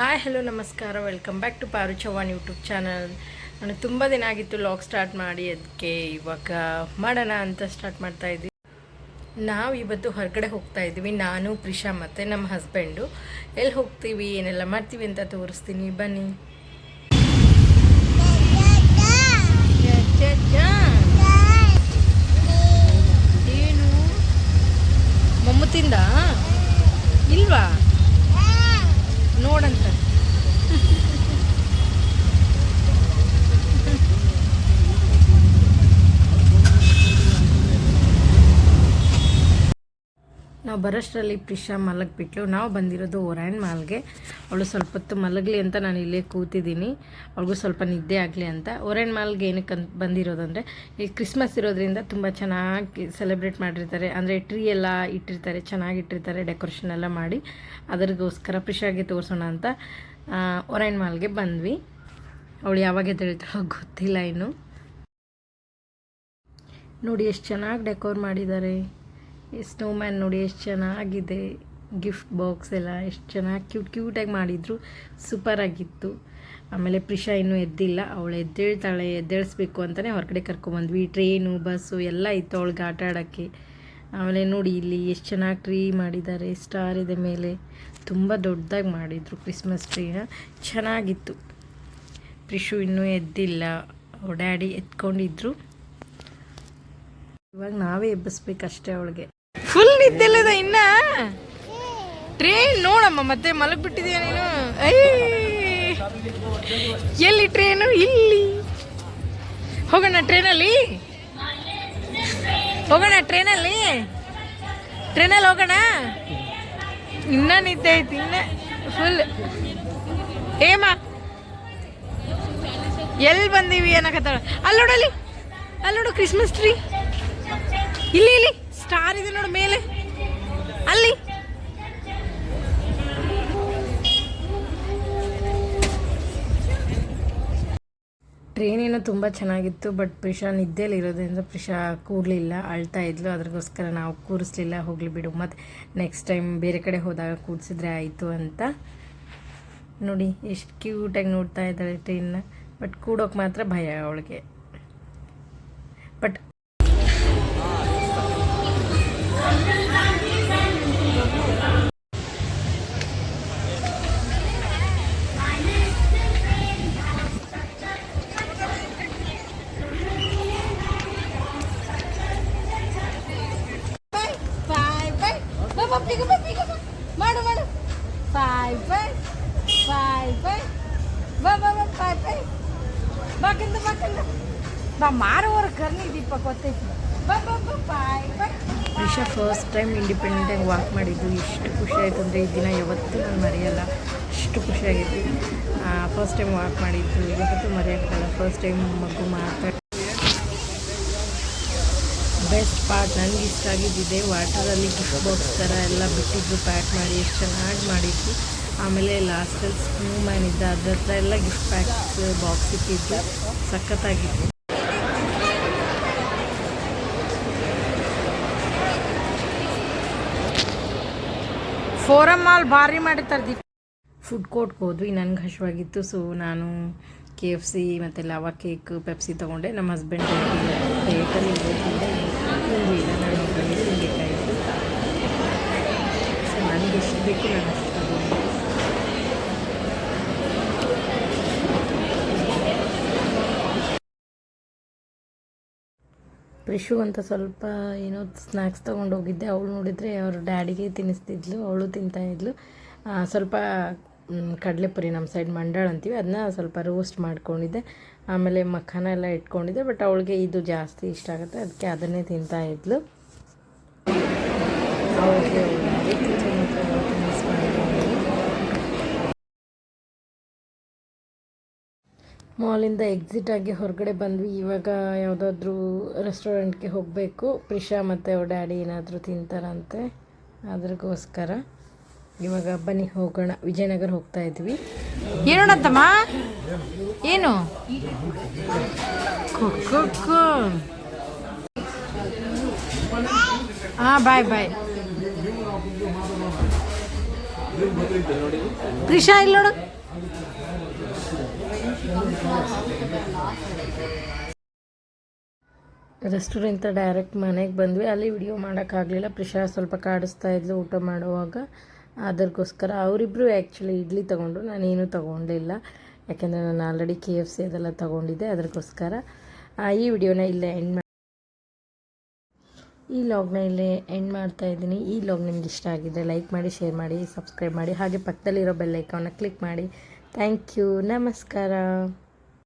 Hi, hello, ನಮಸ್ಕಾರ. Welcome back to Paru Chavan YouTube channel ನಾನು ತುಂಬ ದಿನ ಆಗಿತ್ತು ಲಾಗ್ ಸ್ಟಾರ್ಟ್ ಮಾಡಿ ಅದಕ್ಕೆ ಇವಾಗ ಮಾಡೋಣ ಅಂತ ಸ್ಟಾರ್ಟ್ ಮಾಡ್ತಾ ಇದ್ದೀವಿ. ನಾವು ಇವತ್ತು ಹೊರಗಡೆ ಹೋಗ್ತಾ ಇದ್ದೀವಿ. ನಾನು ಪ್ರಿಶಾ ಮತ್ತು ನಮ್ಮ ಹಸ್ಬೆಂಡು ಎಲ್ಲಿ ಹೋಗ್ತೀವಿ, ಏನೆಲ್ಲ ಮಾಡ್ತೀವಿ ಅಂತ ತೋರಿಸ್ತೀನಿ. ಬನ್ನಿ ಏನು ಮಮ್ಮುತಿಂದ ಇಲ್ವಾ ನೋಡಂತ ನಾವು ಬರೋಷ್ಟರಲ್ಲಿ ಪ್ರಿಶಾ ಮಲಗಿಬಿಟ್ಲು. ನಾವು ಬಂದಿರೋದು ಒರಾಯನ್ ಮಾಲ್ಗೆ. ಅವಳು ಸ್ವಲ್ಪ ಹೊತ್ತು ಮಲಗಲಿ ಅಂತ ನಾನು ಇಲ್ಲೇ ಕೂತಿದ್ದೀನಿ. ಅವಳಿಗೂ ಸ್ವಲ್ಪ ನಿದ್ದೆ ಆಗಲಿ ಅಂತ. ಒರಾಯನ್ ಮಾಲ್ಗೆ ಏನಕ್ಕೆ ಅಂತ ಬಂದಿರೋದು ಅಂದರೆ, ಈ ಕ್ರಿಸ್ಮಸ್ ಇರೋದ್ರಿಂದ ತುಂಬ ಚೆನ್ನಾಗಿ ಸೆಲೆಬ್ರೇಟ್ ಮಾಡಿರ್ತಾರೆ. ಅಂದರೆ ಟ್ರೀ ಎಲ್ಲ ಇಟ್ಟಿರ್ತಾರೆ ಚೆನ್ನಾಗಿಟ್ಟಿರ್ತಾರೆ ಡೆಕೋರೇಷನ್ ಎಲ್ಲ ಮಾಡಿ. ಅದರಿಗೋಸ್ಕರ ಪ್ರಿಶಾಗೆ ತೋರಿಸೋಣ ಅಂತ ಒರಾಯನ್ ಮಾಲ್ಗೆ ಬಂದ್ವಿ. ಅವಳು ಯಾವಾಗ ಎದ್ದೇಳ್ತಾಳೋ ಗೊತ್ತಿಲ್ಲ ಇನ್ನು. ನೋಡಿ, ಎಷ್ಟು ಚೆನ್ನಾಗಿ ಡೆಕೋರ್ ಮಾಡಿದ್ದಾರೆ. ಈ ಸ್ನೋಮ್ಯಾನ್ ನೋಡಿ ಎಷ್ಟು ಚೆನ್ನಾಗಿದೆ ಗಿಫ್ಟ್ ಬಾಕ್ಸ್ ಎಲ್ಲ ಎಷ್ಟು ಚೆನ್ನಾಗಿ ಕ್ಯೂಟ್ ಕ್ಯೂಟಾಗಿ ಮಾಡಿದರು. ಸೂಪರ್ ಆಗಿತ್ತು. ಆಮೇಲೆ ಪ್ರಿಷಾ ಇನ್ನೂ ಎದ್ದಿಲ್ಲ. ಅವಳು ಎದ್ದೇಳ್ತಾಳೆ, ಎದ್ದೇಳಿಸ್ಬೇಕು ಅಂತಲೇ ಹೊರಗಡೆ ಕರ್ಕೊಂಬಂದ್ವಿ. ಟ್ರೈನು ಬಸ್ಸು ಎಲ್ಲ ಇತ್ತು ಅವಳಿಗೆ ಆಟ ಆಡೋಕ್ಕೆ. ಆಮೇಲೆ ನೋಡಿ ಇಲ್ಲಿ ಎಷ್ಟು ಚೆನ್ನಾಗಿ ಟ್ರೀ ಮಾಡಿದ್ದಾರೆ ಸ್ಟಾರ್ ಇದೆ ಮೇಲೆ. ತುಂಬ ದೊಡ್ಡದಾಗಿ ಮಾಡಿದರು ಕ್ರಿಸ್ಮಸ್ ಟ್ರೀನ ಚೆನ್ನಾಗಿತ್ತು. ಪ್ರಿಷು ಇನ್ನೂ ಎದ್ದಿಲ್ಲ. ಡ್ಯಾಡಿ ಎತ್ಕೊಂಡಿದ್ರು. ಇವಾಗ ನಾವೇ ಎಬ್ಬಿಸ್ಬೇಕಷ್ಟೇ ಅವಳಿಗೆ. ಫುಲ್ ನಿದ್ದೆಲ್ಲದ ಇನ್ನ? ಟ್ರೈನ್ ನೋಡಮ್ಮ, ಮತ್ತೆ ಮಲಗ್ಬಿಟ್ಟಿದೀಯ ನೀನು? ಎಲ್ಲಿ ಟ್ರೈನು ಇಲ್ಲಿ. ಹೋಗೋಣ ಟ್ರೈನಲ್ಲಿ ಹೋಗೋಣ ಟ್ರೈನಲ್ಲಿ ಟ್ರೈನಲ್ಲಿ ಹೋಗೋಣ? ಇನ್ನ ನಿದ್ದೆ ಐತಿ, ಇನ್ನ ಫುಲ್ ಏಮ ಎಲ್ಲಿ ಬಂದೀವಿ ಅನ್ನಕತ್ತಾಳ? ಅಲ್ಲಿ ನೋಡು ಕ್ರಿಸ್ಮಸ್ ಟ್ರೀ ಇಲ್ಲಿ ಇಲ್ಲಿ. ಸ್ಟಾರ್ ಇದೆ ನೋಡು ಮೇಲೆ. ಅಲ್ಲಿ. ಟ್ರೈನ್ ಏನೋ ತುಂಬ ಚೆನ್ನಾಗಿತ್ತು, ಬಟ್ ಪ್ರಿಷಾ ನಿದ್ದೆಲಿರೋದ್ರಿಂದ ಪ್ರಿಷಾ ಕೂರಲಿಲ್ಲ, ಅಳ್ತಾ ಇದ್ಲು. ಅದ್ರಗೋಸ್ಕರ ನಾವು ಕೂರಿಸ್ಲಿಲ್ಲ, ಹೋಗಲಿ ಬಿಡು. ಮತ್ತು ನೆಕ್ಸ್ಟ್ ಟೈಮ್ ಬೇರೆ ಕಡೆ ಹೋದಾಗ ಕೂರಿಸಿದ್ರೆ ಆಯಿತು ಅಂತ. ನೋಡಿ, ಎಷ್ಟು ಕ್ಯೂಟಾಗಿ ನೋಡ್ತಾ ಇದ್ದಾಳೆ ಟ್ರೈನ್ನ ಬಟ್ ಕೂಡೋಕೆ ಮಾತ್ರ ಭಯ ಅವಳಿಗೆ. ಬಟ್ ಮಾಡು ಮಾಡು. ಫೈ ಫೈ ಫೈ ಫೈ ಬಾ ಬಾ ಬಾ ಫೈವ್ ಫೈವ್ ಬಾಕಿಂದ ಬಾಕಿಂದ ಬಾ ಮಾರುವವರ ಕರ್ನಿ ದೀಪ ಗೊತ್ತೈತಿ ಬಾ ಬಾ ಬಾ ಫೈ ಫೈ ರಿಷಾ ಫಸ್ಟ್ ಟೈಮ್ ಇಂಡಿಪೆಂಡೆಂಟಾಗಿ ವಾಕ್ ಮಾಡಿದ್ದು. ಎಷ್ಟು ಖುಷಿ ಆಯಿತು ಅಂದರೆ ಈ ದಿನ ಯಾವತ್ತೂ ನಾನು ಮರೆಯಲ್ಲ. ಅಷ್ಟು ಖುಷಿಯಾಗಿತ್ತು ಫಸ್ಟ್ ಟೈಮ್ ವಾಕ್ ಮಾಡಿದ್ದು. ಯಾವತ್ತೂ ಮರೆಯೋಕ್ಕಲ್ಲ ಫಸ್ಟ್ ಟೈಮ್ ಮಗು ಮಾತಾಡಿ ಬೆಸ್ಟ್ ಪಾರ್ಟ್ ನನಗೆ ಇಷ್ಟ ಆಗಿದ್ದಿದೆ. ವಾಟರಲ್ಲಿ ಗಿಫ್ಟ್ ಬಾಕ್ಸ್ ಥರ ಎಲ್ಲ ಬಿಟ್ಟಿದ್ದು ಪ್ಯಾಕ್ ಮಾಡಿ, ಎಷ್ಟು ಚೆನ್ನಾಗಿ ಮಾಡಿದ್ದು ಆಮೇಲೆ ಲಾಸ್ಟಲ್ಲಿ ಸ್ನೂ ಮ್ಯಾನ್ ಇದ್ದ, ಅದ್ರ ಹತ್ರ ಎಲ್ಲ ಗಿಫ್ಟ್ ಪ್ಯಾಕ್ಸ್ ಬಾಕ್ಸ್ ಇಟ್ಟಿದ್ದು. ಸಖತ್ತಾಗಿತ್ತು. ಫೋರಮ್ ಮಾಲ್ ಭಾರಿ ಮಾಡಿರ್ತಾರೆ ಫುಡ್ ಕೋರ್ಟ್ಗೆ ಹೋದ್ವಿ ನನಗೆ ಹಶವಾಗಿತ್ತು. ಸೊ ನಾನು ಕೆ ಎಫ್ ಸಿ ಮತ್ತು ಲಾವಾ ಕೇಕ್ ಪೆಪ್ಸಿ ತೊಗೊಂಡೆ. ನಮ್ಮ ಹಸ್ಬೆಂಡ್ ತಿಂದಿಲ್ಲ ನಾನು ಸೊ ನನಗೆ ಎಷ್ಟು ಬೇಕು ಪ್ರಿಷು ಅಂತ ಸ್ವಲ್ಪ ಏನೋ ಸ್ನ್ಯಾಕ್ಸ್ ತೊಗೊಂಡು ಹೋಗಿದ್ದೆ. ಅವಳು ನೋಡಿದರೆ ಅವ್ರ ಡ್ಯಾಡಿಗೆ ತಿನ್ನಿಸ್ತಿದ್ಲು, ಅವಳು ತಿಂತಾಯಿದ್ಲು ಸ್ವಲ್ಪ ಕಡಲೆಪುರಿ ನಮ್ಮ ಸೈಡ್ ಮಂಡಾಳ ಅಂತೀವಿ. ಅದನ್ನ ಸ್ವಲ್ಪ ರೋಸ್ಟ್ ಮಾಡ್ಕೊಂಡಿದ್ದೆ. ಆಮೇಲೆ ಮಖಾನ ಎಲ್ಲ ಇಟ್ಕೊಂಡಿದ್ದೆ ಬಟ್ ಅವಳಿಗೆ ಇದು ಜಾಸ್ತಿ ಇಷ್ಟ ಆಗುತ್ತೆ. ಅದಕ್ಕೆ ಅದನ್ನೇ ತಿಂತಾ ಇದ್ಲು. ಮಾಲಿಂದ ಎಕ್ಸಿಟ್ ಆಗಿ ಹೊರಗಡೆ ಬಂದ್ವಿ. ಇವಾಗ ಯಾವುದಾದ್ರೂ ರೆಸ್ಟೋರೆಂಟ್ಗೆ ಹೋಗಬೇಕು. ಪ್ರಿಷಾ ಮತ್ತು ಅವ್ರ ಡ್ಯಾಡಿ ಏನಾದರೂ ತಿಂತಾರಂತೆ. ಅದ್ರಗೋಸ್ಕರ. ಇವಾಗ ಬನ್ನಿ ಹೋಗೋಣ. ವಿಜಯನಗರ ಹೋಗ್ತಾ ಇದ್ವಿ. ಏನೋಣತ್ತಮ್ಮ ಏನು? ಹಾಂ ಬಾಯ್ ಬಾಯ್. ಪ್ರಿಷಾ ಇಲ್ಲ ನೋಡು. ರೆಸ್ಟೋರೆಂಟ್ ಡೈರೆಕ್ಟ್ ಮನೆಗೆ ಬಂದ್ವಿ. ಅಲ್ಲಿ ವಿಡಿಯೋ ಮಾಡೋಕ್ಕಾಗಲಿಲ್ಲ ಪ್ರಿಷಾ ಸ್ವಲ್ಪ ಕಾಡಿಸ್ತಾ ಇದ್ಲು ಊಟ ಮಾಡುವಾಗ. ಅದಕ್ಕೋಸ್ಕರ ಅವರಿಬ್ಬರು ಆ್ಯಕ್ಚುಲಿ ಇಡ್ಲಿ ತೊಗೊಂಡ್ರು, ನಾನೇನು ತೊಗೊಂಡಿಲ್ಲ ಯಾಕೆಂದರೆ ನಾನು ಆಲ್ರೆಡಿ ಕೆ ಎಫ್ ಸಿ ಅದೆಲ್ಲ ತೊಗೊಂಡಿದ್ದೆ, ಅದಕ್ಕೋಸ್ಕರ ಈ ವಿಡಿಯೋನ ಇಲ್ಲೇ ಎಂಡ್ ಮಾಡಿ ಈ ಲಾಗ್ನ ಇಲ್ಲೇ ಎಂಡ್ ಮಾಡ್ತಾ ಇದ್ದೀನಿ. ಈ ಲಾಗ್ ನಿಮ್ಗೆ ಇಷ್ಟ ಆಗಿದ್ದರೆ ಲೈಕ್ ಮಾಡಿ ಶೇರ್ ಮಾಡಿ ಸಬ್ಸ್ಕ್ರೈಬ್ ಮಾಡಿ, ಹಾಗೆ ಪಕ್ಕದಲ್ಲಿರೋ ಬೆಲ್ ಐಕಾನ್ನ ಕ್ಲಿಕ್ ಮಾಡಿ. ಥ್ಯಾಂಕ್ ಯು ನಮಸ್ಕಾರ.